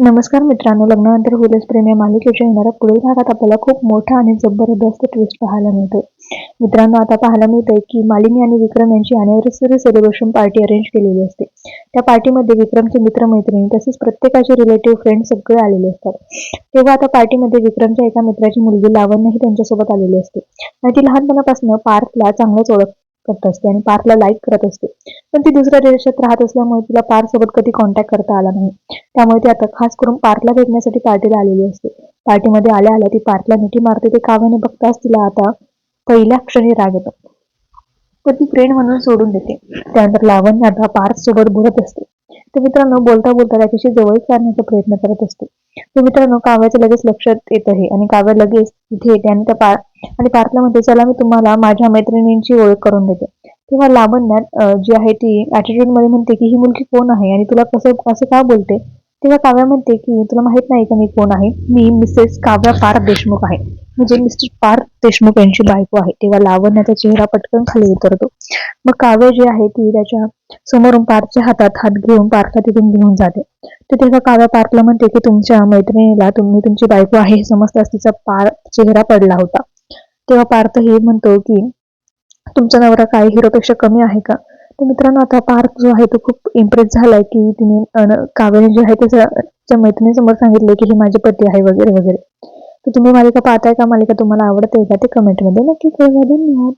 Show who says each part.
Speaker 1: नमस्कार मित्रांनो लग्नानंतर हुलस प्रेम या मालिकेच्या येणाऱ्या पुढील भागात आपल्याला खूप मोठा आणि जबरदस्त ट्विस्ट पाहायला मिळतोय. मित्रांनो आता पाहायला मिळतंय की मालिनी आणि विक्रम यांची अॅनिव्हर्सरी सेलिब्रेशन पार्टी अरेंज केलेली असते. त्या पार्टीमध्ये विक्रमचे मित्रमैत्रिणी तसेच प्रत्येकाचे रिलेटिव्ह फ्रेंड सगळे आलेले असतात. तेव्हा आता पार्टीमध्ये विक्रमच्या एका मित्राची मुलगी लावण्य ही त्यांच्यासोबत आलेली असते. आणि ती लहानपणापासून पार्थला चांगलंच ओळख करत असते आणि पार्थला लाईक करत असते. पण ती दुसऱ्या देशात राहत असल्यामुळे तिला पार्थ सोबत कधी कॉन्टॅक्ट करता आला नाही. त्यामुळे ती आता खास करून पार्थला भेटण्यासाठी पार्टीला आलेली असते. पार्टीमध्ये आल्या आल्या ती पार्थला मिठी मारते ते काव्याने बघताच तिला आता पहिल्या क्षणी राग येतो. तर ती फ्रेंड म्हणून सोडून देते. त्यानंतर लावण्य आता पार्थ सोबत बोलत असते. तर मित्रांनो बोलता बोलता त्याच्याशी जवळ करण्याचा प्रयत्न करत असते. तर मित्रांनो काव्याचं लगेच लक्षात येत आहे आणि काव्या लगेच तिथे येते आणि त्या आणि पार्थला म्हणते चला मी तुम्हाला माझ्या मैत्रिणींची ओळख करून देते. तेव्हा लावण्यात जी आहे ती ऍटिट्यूडमध्ये म्हणते की ही मुलगी कोण आहे आणि तुला कसं असं का बोलते? तेव्हा काव्या म्हणते की तुला माहीत नाही का मी कोण आहे? मी मिसेस काव्या पार्थ देशमुख आहे. म्हणजे मिस्टर पार्थ देशमुख यांची बायको आहे. तेव्हा लावण्याचा चेहरा पटकन खाली उतरतो. मग काव्य जी आहे ती त्याच्या समोरून पार्थच्या हातात हात घेऊन पार्थला तिथून घेऊन जाते. ते तेव्हा काव्या पार्थला म्हणते की तुमच्या मैत्रिणीला तुम्ही तुमची बायको आहे हे समजताच तिचा पार चेहरा पडला होता. तेव्हा पार्थ हे म्हणतो की तुमचा नवरा काय हिरोपेक्षा कमी आहे का? तर मित्रांनो आता पार्थ जो आहे तो खूप इम्प्रेस झालाय की तिने काव्याने जे आहे त्याच्या मैत्रिणीसमोर सांगितले की हे माझे पती आहे वगैरे वगैरे. तर तुम्ही मालिका पाहताय का? मालिका तुम्हाला आवडते का? ते कमेंटमध्ये नक्की कळवा. धन्यवाद.